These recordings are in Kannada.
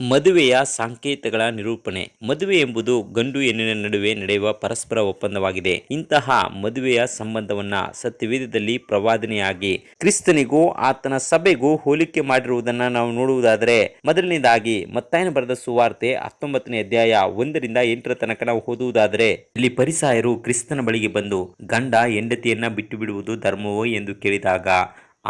ಮದುವೆಯ ಸಂಕೇತಗಳ ನಿರೂಪಣೆ. ಮದುವೆ ಎಂಬುದು ಗಂಡು ಹೆಣ್ಣಿನ ನಡುವೆ ನಡೆಯುವ ಪರಸ್ಪರ ಒಪ್ಪಂದವಾಗಿದೆ. ಇಂತಹ ಮದುವೆಯ ಸಂಬಂಧವನ್ನ ಸತ್ಯವೇದದಲ್ಲಿ ಪ್ರವಾದನೆಯಾಗಿ ಕ್ರಿಸ್ತನಿಗೂ ಆತನ ಸಭೆಗೂ ಹೋಲಿಕೆ ಮಾಡಿರುವುದನ್ನ ನಾವು ನೋಡುವುದಾದರೆ, ಮೊದಲನೇದಾಗಿ ಮತ್ತಾಯನ ಬರೆದ ಸುವಾರ್ತೆ ಹತ್ತೊಂಬತ್ತನೇ ಅಧ್ಯಾಯ ಒಂದರಿಂದ ಎಂಟರ ತನಕ ನಾವು ಓದುವುದಾದರೆ, ಇಲ್ಲಿ ಪರಿಸಾಯರು ಕ್ರಿಸ್ತನ ಬಳಿಗೆ ಬಂದು, ಗಂಡ ಹೆಂಡತಿಯನ್ನ ಬಿಟ್ಟು ಬಿಡುವುದು ಧರ್ಮವೋ? ಎಂದು ಕೇಳಿದಾಗ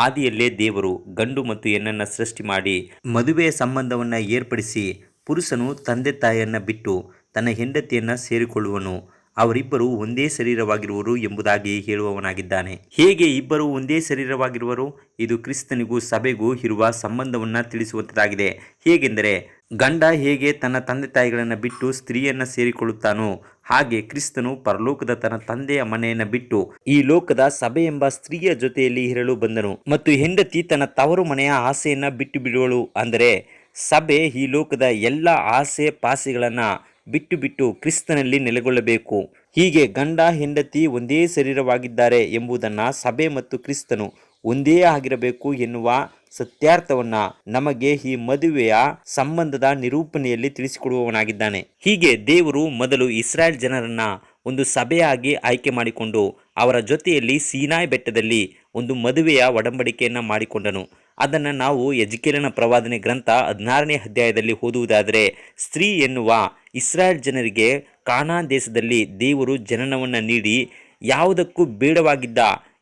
ಆದಿಯಲ್ಲೇ ದೇವರು ಗಂಡು ಮತ್ತು ಹೆಣ್ಣನ್ನು ಸೃಷ್ಟಿ ಮಾಡಿ ಮದುವೆಯ ಸಂಬಂಧವನ್ನು ಏರ್ಪಡಿಸಿ ಪುರುಷನು ತಂದೆ ತಾಯಿಯನ್ನು ಬಿಟ್ಟು ತನ್ನ ಹೆಂಡತಿಯನ್ನು ಸೇರಿಕೊಳ್ಳುವನು. ಅವರಿಬ್ಬರು ಒಂದೇ ಶರೀರವಾಗಿರುವರು ಎಂಬುದಾಗಿ ಹೇಳುವವನಾಗಿದ್ದಾನೆ. ಹೇಗೆ ಇಬ್ಬರು ಒಂದೇ ಶರೀರವಾಗಿರುವರು? ಇದು ಕ್ರಿಸ್ತನಿಗೂ ಸಭೆಗೂ ಇರುವ ಸಂಬಂಧವನ್ನು ತಿಳಿಸುವಂಥದ್ದಾಗಿದೆ ಹೇಗೆಂದರೆ, ಗಂಡ ಹೇಗೆ ತನ್ನ ತಂದೆ ತಾಯಿಗಳನ್ನು ಬಿಟ್ಟು ಸ್ತ್ರೀಯನ್ನ ಸೇರಿಕೊಳ್ಳುತ್ತಾನೋ, ಹಾಗೆ ಕ್ರಿಸ್ತನು ಪರಲೋಕದ ತನ್ನ ತಂದೆಯ ಮನೆಯನ್ನು ಬಿಟ್ಟು ಈ ಲೋಕದ ಸಭೆ ಎಂಬ ಸ್ತ್ರೀಯ ಜೊತೆಯಲ್ಲಿ ಇರಲು ಬಂದನು. ಮತ್ತು ಹೆಂಡತಿ ತನ್ನ ತವರು ಮನೆಯ ಆಸೆಯನ್ನು ಬಿಟ್ಟು ಬಿಡುವಳು. ಅಂದರೆ, ಸಭೆ ಈ ಲೋಕದ ಎಲ್ಲ ಆಸೆ ಪಾಸೆಗಳನ್ನು ಬಿಟ್ಟು ಬಿಟ್ಟು ಕ್ರಿಸ್ತನಲ್ಲಿ ನೆಲೆಗೊಳ್ಳಬೇಕು. ಹೀಗೆ ಗಂಡ, ಹೆಂಡತಿ ಒಂದೇ ಶರೀರವಾಗಿದ್ದಾರೆ ಎಂಬುದನ್ನು ಸಭೆ ಮತ್ತು ಕ್ರಿಸ್ತನು ಒಂದೇ ಆಗಿರಬೇಕು ಎನ್ನುವ ಸತ್ಯಾರ್ಥವನ್ನು ನಮಗೆ ಈ ಮದುವೆಯ ಸಂಬಂಧದ ನಿರೂಪಣೆಯಲ್ಲಿ ತಿಳಿಸಿಕೊಡುವವನಾಗಿದ್ದಾನೆ. ಹೀಗೆ ದೇವರು ಮೊದಲು ಇಸ್ರಾಯೇಲ್ ಜನರನ್ನ ಒಂದು ಸಭೆಯಾಗಿ ಆಯ್ಕೆ ಮಾಡಿಕೊಂಡು ಅವರ ಜೊತೆಯಲ್ಲಿ ಸೀನಾಯ್ ಬೆಟ್ಟದಲ್ಲಿ ಒಂದು ಮದುವೆಯ ಒಡಂಬಡಿಕೆಯನ್ನು ಮಾಡಿಕೊಂಡನು. ಅದನ್ನು ನಾವು ಯಜ್ಕೇಲನ ಪ್ರವಾದನೆ ಗ್ರಂಥ ಹದಿನಾರನೇ ಅಧ್ಯಾಯದಲ್ಲಿ ಓದುವುದಾದರೆ, ಸ್ತ್ರೀ ಎನ್ನುವ ಇಸ್ರಾಯೇಲ್ ಜನರಿಗೆ ಕಾನಾನ್ ದೇಶದಲ್ಲಿ ದೇವರು ಜನನವನ್ನು ನೀಡಿ ಯಾವುದಕ್ಕೂ ಬೇಡವಾಗಿದ್ದ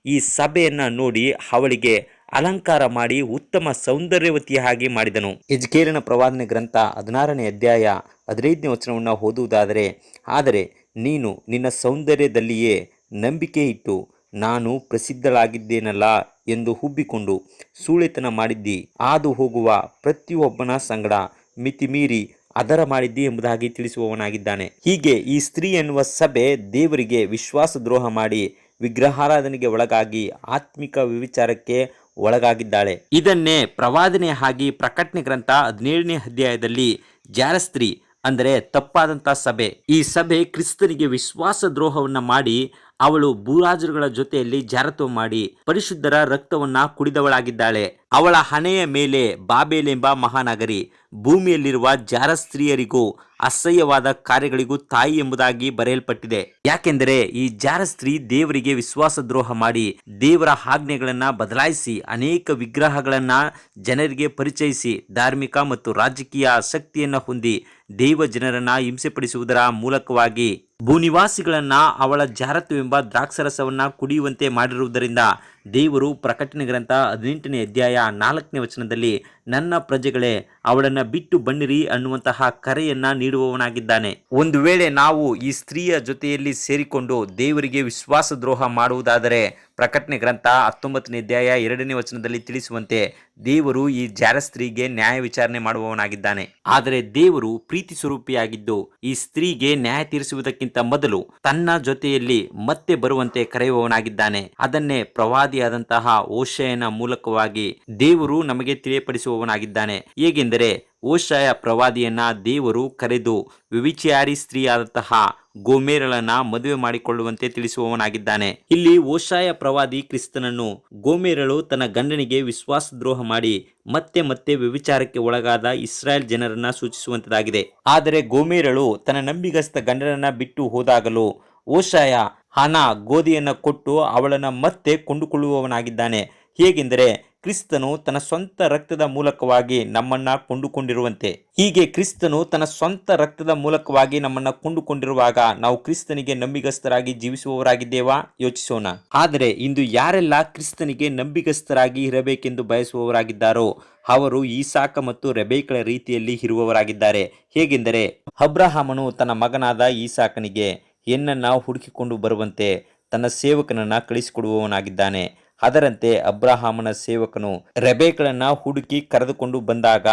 ಈ ಸಭೆಯನ್ನು ನೋಡಿ ಅವಳಿಗೆ ಅಲಂಕಾರ ಮಾಡಿ ಉತ್ತಮ ಸೌಂದರ್ಯವತಿಯ ಹಾಗೆ ಮಾಡಿದನು. ಯಜ್ಕೇಲನ ಪ್ರವಾದನೆ ಗ್ರಂಥ ಹದಿನಾರನೇ ಅಧ್ಯಾಯ ಹದಿನೈದನೇ ವಚನವನ್ನು ಓದುವುದಾದರೆ, ಆದರೆ ನೀನು ನಿನ್ನ ಸೌಂದರ್ಯದಲ್ಲಿಯೇ ನಂಬಿಕೆ ಇಟ್ಟು ನಾನು ಪ್ರಸಿದ್ಧಳಾಗಿದ್ದೇನಲ್ಲ ಎಂದು ಹುಬ್ಬಿಕೊಂಡು ಸೂಳೆತನ ಮಾಡಿದ್ದಿ. ಹಾದು ಹೋಗುವ ಪ್ರತಿಯೊಬ್ಬನ ಸಂಗಡ ಮಿತಿಮೀರಿ ಅದರ ಮಾಡಿದ್ದಿ ಎಂಬುದಾಗಿ ತಿಳಿಸುವವನಾಗಿದ್ದಾನೆ. ಹೀಗೆ ಈ ಸ್ತ್ರೀ ಎನ್ನುವ ಸಭೆ ದೇವರಿಗೆ ವಿಶ್ವಾಸ ದ್ರೋಹ ಮಾಡಿ ವಿಗ್ರಹಾರಾಧನೆಗೆ ಒಳಗಾಗಿ ಆತ್ಮಿಕ ವಿಚಾರಕ್ಕೆ ಒಳಗಾಗಿದ್ದಾಳೆ. ಇದನ್ನೇ ಪ್ರವಾದನೆ ಆಗಿ ಪ್ರಕಟಣೆ ಗ್ರಂಥ ಹದಿನೇಳನೇ ಅಧ್ಯಾಯದಲ್ಲಿ ಜಾರಸ್ತ್ರೀ ಅಂದರೆ ತಪ್ಪಾದಂಥ ಸಭೆ, ಈ ಸಭೆ ಕ್ರಿಸ್ತನಿಗೆ ವಿಶ್ವಾಸ ದ್ರೋಹವನ್ನು ಮಾಡಿ ಅವಳು ಭೂರಾಜರುಗಳ ಜೊತೆಯಲ್ಲಿ ಜಾರತ್ವ ಮಾಡಿ ಪರಿಶುದ್ಧರ ರಕ್ತವನ್ನ ಕುಡಿದವಳಾಗಿದ್ದಾಳೆ. ಅವಳ ಹಣೆಯ ಮೇಲೆ ಬಾಬೇಲೆಂಬ ಮಹಾನಗರಿ, ಭೂಮಿಯಲ್ಲಿರುವ ಜಾರ ಸ್ತ್ರೀಯರಿಗೂ ಅಸಹ್ಯವಾದ ಕಾರ್ಯಗಳಿಗೂ ತಾಯಿ ಎಂಬುದಾಗಿ ಬರೆಯಲ್ಪಟ್ಟಿದೆ. ಯಾಕೆಂದರೆ ಈ ಜಾರ ಸ್ತ್ರೀ ದೇವರಿಗೆ ವಿಶ್ವಾಸ ದ್ರೋಹ ಮಾಡಿ ದೇವರ ಆಜ್ಞೆಗಳನ್ನ ಬದಲಾಯಿಸಿ ಅನೇಕ ವಿಗ್ರಹಗಳನ್ನ ಜನರಿಗೆ ಪರಿಚಯಿಸಿ ಧಾರ್ಮಿಕ ಮತ್ತು ರಾಜಕೀಯ ಆಸಕ್ತಿಯನ್ನ ಹೊಂದಿ ದೇವ ಜನರನ್ನ ಹಿಂಸೆಪಡಿಸುವುದರ ಮೂಲಕವಾಗಿ ಭೂನಿವಾಸಿಗಳನ್ನ ಅವಳ ಜಾರತ್ವವೆಂಬ ದ್ರಾಕ್ಷರಸವನ್ನು ಕುಡಿಯುವಂತೆ ಮಾಡಿರುವುದರಿಂದ ದೇವರು ಪ್ರಕಟಣೆ ಗ್ರಂಥ ಹದಿನೆಂಟನೇ ಅಧ್ಯಾಯ ನಾಲ್ಕನೇ ವಚನದಲ್ಲಿ, ನನ್ನ ಪ್ರಜೆಗಳೇ, ಅವಳನ್ನು ಬಿಟ್ಟು ಬನ್ನಿರಿ ಅನ್ನುವಂತಹ ಕರೆಯನ್ನ ನೀಡುವವನಾಗಿದ್ದಾನೆ. ಒಂದು ವೇಳೆ ನಾವು ಈ ಸ್ತ್ರೀಯ ಜೊತೆಯಲ್ಲಿ ಸೇರಿಕೊಂಡು ದೇವರಿಗೆ ವಿಶ್ವಾಸ ದ್ರೋಹ ಮಾಡುವುದಾದರೆ ಪ್ರಕಟಣೆ ಗ್ರಂಥ ಹತ್ತೊಂಬತ್ತನೇ ಅಧ್ಯಾಯ ಎರಡನೇ ವಚನದಲ್ಲಿ ತಿಳಿಸುವಂತೆ, ದೇವರು ಈ ಜಾರ ಸ್ತ್ರೀಗೆ ನ್ಯಾಯ ವಿಚಾರಣೆ ಮಾಡುವವನಾಗಿದ್ದಾನೆ. ಆದರೆ ದೇವರು ಪ್ರೀತಿ ಸ್ವರೂಪಿಯಾಗಿದ್ದು, ಈ ಸ್ತ್ರೀಗೆ ನ್ಯಾಯ ತೀರಿಸುವುದಕ್ಕಿಂತ ಮೊದಲು ತನ್ನ ಜೊತೆಯಲ್ಲಿ ಮತ್ತೆ ಬರುವಂತೆ ಕರೆಯುವವನಾಗಿದ್ದಾನೆ. ಅದನ್ನೇ ಪ್ರವಾದಿಯಾದಂತಹ ಓಶಯನ ಮೂಲಕವಾಗಿ ದೇವರು ನಮಗೆ ತಿಳಿಯಪಡಿಸುವವನಾಗಿದ್ದಾನೆ. ಹೇಗೆಂದರೆ ಓಶಯ ಪ್ರವಾದಿಯನ್ನ ದೇವರು ಕರೆದು ವಿವಿಚಾರಿ ಸ್ತ್ರೀಯಾದಂತಹ ಗೋಮೇರಳನ್ನ ಮದುವೆ ಮಾಡಿಕೊಳ್ಳುವಂತೆ ತಿಳಿಸುವವನಾಗಿದ್ದಾನೆ. ಇಲ್ಲಿ ಓಶಾಯ ಪ್ರವಾದಿ ಕ್ರಿಸ್ತನನ್ನು ಗೋಮೇರಳು ತನ್ನ ಗಂಡನಿಗೆ ವಿಶ್ವಾಸ ದ್ರೋಹ ಮಾಡಿ ಮತ್ತೆ ಮತ್ತೆ ವ್ಯವಿಚಾರಕ್ಕೆ ಒಳಗಾದ ಇಸ್ರಾಯೇಲ್ ಜನರನ್ನ ಸೂಚಿಸುವಂತದಾಗಿದೆ. ಆದರೆ ಗೋಮೇರಳು ತನ್ನ ನಂಬಿಗಸ್ತ ಗಂಡನನ್ನ ಬಿಟ್ಟು ಹೋದಾಗಲೂ ಓಶಾಯ ಹಣ, ಗೋಧಿಯನ್ನು ಕೊಟ್ಟು ಅವಳನ್ನು ಮತ್ತೆ ಕೊಂಡುಕೊಳ್ಳುವವನಾಗಿದ್ದಾನೆ. ಹೇಗೆಂದರೆ, ಕ್ರಿಸ್ತನು ತನ್ನ ಸ್ವಂತ ರಕ್ತದ ಮೂಲಕವಾಗಿ ನಮ್ಮನ್ನ ಕೊಂಡುಕೊಂಡಿರುವಂತೆ. ಹೀಗೆ ಕ್ರಿಸ್ತನು ತನ್ನ ಸ್ವಂತ ರಕ್ತದ ಮೂಲಕವಾಗಿ ನಮ್ಮನ್ನ ಕೊಂಡುಕೊಂಡಿರುವಾಗ ನಾವು ಕ್ರಿಸ್ತನಿಗೆ ನಂಬಿಗಸ್ತರಾಗಿ ಜೀವಿಸುವವರಾಗಿದ್ದೇವಾ? ಯೋಚಿಸೋಣ. ಆದರೆ ಇಂದು ಯಾರೆಲ್ಲ ಕ್ರಿಸ್ತನಿಗೆ ನಂಬಿಗಸ್ತರಾಗಿ ಇರಬೇಕೆಂದು ಬಯಸುವವರಾಗಿದ್ದಾರೋ, ಅವರು ಈಸಾಕ ಮತ್ತು ರೆಬೇಕಳ ರೀತಿಯಲ್ಲಿ ಇರುವವರಾಗಿದ್ದಾರೆ. ಹೇಗೆಂದರೆ, ಅಬ್ರಹಾಮನು ತನ್ನ ಮಗನಾದ ಈಸಾಕನಿಗೆ ಹೆಣ್ಣನ್ನ ಹುಡುಕಿಕೊಂಡು ಬರುವಂತೆ ತನ್ನ ಸೇವಕನನ್ನ ಕಳಿಸಿಕೊಡುವವನಾಗಿದ್ದಾನೆ. ಅದರಂತೆ ಅಬ್ರಹಾಮನ ಸೇವಕನು ರೆಬೇಕಳನ್ನು ಹುಡುಕಿ ಕರೆದುಕೊಂಡು ಬಂದಾಗ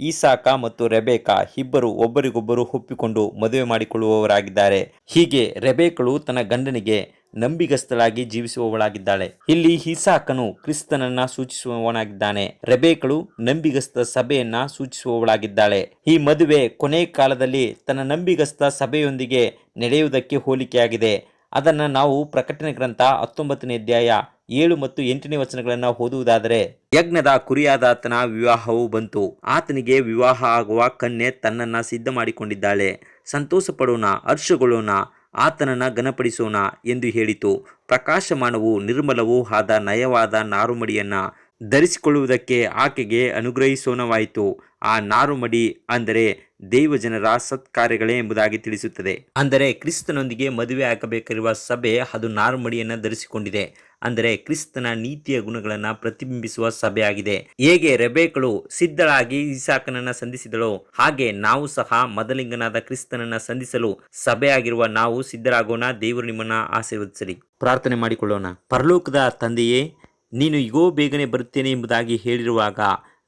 ಈಸಾಕ ಮತ್ತು ರೆಬೇಕಾ ಇಬ್ಬರು ಒಬ್ಬರಿಗೊಬ್ಬರು ಒಪ್ಪಿಕೊಂಡು ಮದುವೆ ಮಾಡಿಕೊಳ್ಳುವವರಾಗಿದ್ದಾರೆ. ಹೀಗೆ ರೆಬೇಕಳು ತನ್ನ ಗಂಡನಿಗೆ ನಂಬಿಗಸ್ತಳಾಗಿ ಜೀವಿಸುವವಳಾಗಿದ್ದಾಳೆ. ಇಲ್ಲಿ ಹಿಸಾಕನು ಕ್ರಿಸ್ತನನ್ನ ಸೂಚಿಸುವವನಾಗಿದ್ದಾನೆ. ರೆಬೇಕಳು ನಂಬಿಗಸ್ತ ಸಭೆಯನ್ನ ಸೂಚಿಸುವವಳಾಗಿದ್ದಾಳೆ. ಈ ಮದುವೆ ಕೊನೆ ಕಾಲದಲ್ಲಿ ತನ್ನ ನಂಬಿಗಸ್ತ ಸಭೆಯೊಂದಿಗೆ ನಡೆಯುವುದಕ್ಕೆ ಹೋಲಿಕೆಯಾಗಿದೆ. ಅದನ್ನು ನಾವು ಪ್ರಕಟಣೆ ಗ್ರಂಥ ಹತ್ತೊಂಬತ್ತನೇ ಅಧ್ಯಾಯ ಏಳು ಮತ್ತು ಎಂಟನೇ ವಚನಗಳನ್ನು ಓದುವುದಾದರೆ, ಯಜ್ಞದ ಕುರಿಯಾದಾತನ ವಿವಾಹವು ಬಂತು. ಆತನಿಗೆ ವಿವಾಹ ಆಗುವ ಕನ್ಯೆ ತನ್ನನ್ನು ಸಿದ್ಧ ಮಾಡಿಕೊಂಡಿದ್ದಾಳೆ ಸಂತೋಷ ಪಡೋಣ ಹರ್ಷಗೊಳ್ಳೋಣ. ಆತನನ್ನ ಘನಪಡಿಸೋಣ ಎಂದು ಹೇಳಿತು. ಪ್ರಕಾಶಮಾನವು ನಿರ್ಮಲವೂ ಆದ ನಯವಾದ ನಾರುಮಡಿಯನ್ನು ಧರಿಸಿಕೊಳ್ಳುವುದಕ್ಕೆ ಆಕೆಗೆ ಅನುಗ್ರಹಿಸೋಣವಾಯಿತು. ಆ ನಾರುಮಡಿ ಅಂದರೆ ದೇವಜನರ ಸತ್ಕಾರ್ಯಗಳೇ ಎಂಬುದಾಗಿ ತಿಳಿಸುತ್ತದೆ. ಅಂದರೆ ಕ್ರಿಸ್ತನೊಂದಿಗೆ ಮದುವೆ ಆಗಬೇಕಿರುವ ಸಭೆ ಅದು ನಾರ್ಮಡಿಯನ್ನು ಧರಿಸಿಕೊಂಡಿದೆ. ಅಂದರೆ ಕ್ರಿಸ್ತನ ನೀತಿಯ ಗುಣಗಳನ್ನು ಪ್ರತಿಬಿಂಬಿಸುವ ಸಭೆಯಾಗಿದೆ ಹೇಗೆ ರೆಬೇಕಳು ಸಿದ್ಧಳಾಗಿ ಇಸಾಕನನ್ನ ಸಂಧಿಸಿದಳು, ಹಾಗೆ ನಾವು ಸಹ ಮದಲಿಂಗನಾದ ಕ್ರಿಸ್ತನನ್ನ ಸಂಧಿಸಲು ಸಭೆಯಾಗಿರುವ ನಾವು ಸಿದ್ಧರಾಗೋಣ, ದೇವರು ನಿಮ್ಮನ್ನ ಆಶೀರ್ವದಿಸಲಿ. ಪ್ರಾರ್ಥನೆ ಮಾಡಿಕೊಳ್ಳೋಣ. ಪರಲೋಕದ ತಂದೆಯೇ, ನೀನು ಈಗೋ ಬೇಗನೆ ಬರುತ್ತೇನೆ ಎಂಬುದಾಗಿ ಹೇಳಿರುವಾಗ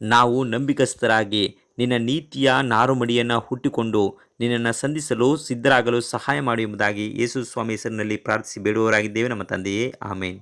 ನಾವು ನಂಬಿಕಸ್ಥರಾಗಿ ನಿನ್ನ ನೀತಿಯ ನಾರುಮಡಿಯನ್ನು ಹುಟ್ಟಿಕೊಂಡು ನಿನ್ನನ್ನು ಸಂಧಿಸಲು ಸಿದ್ಧರಾಗಲು ಸಹಾಯ ಮಾಡಿ ಎಂಬುದಾಗಿ ಯೇಸು ಸ್ವಾಮಿ ಹೆಸರಿನಲ್ಲಿ ಪ್ರಾರ್ಥಿಸಿ ಬೇಡುವವರಾಗಿದ್ದೇವೆ. ನಮ್ಮ ತಂದೆಯೇ, ಆಮೇನ್.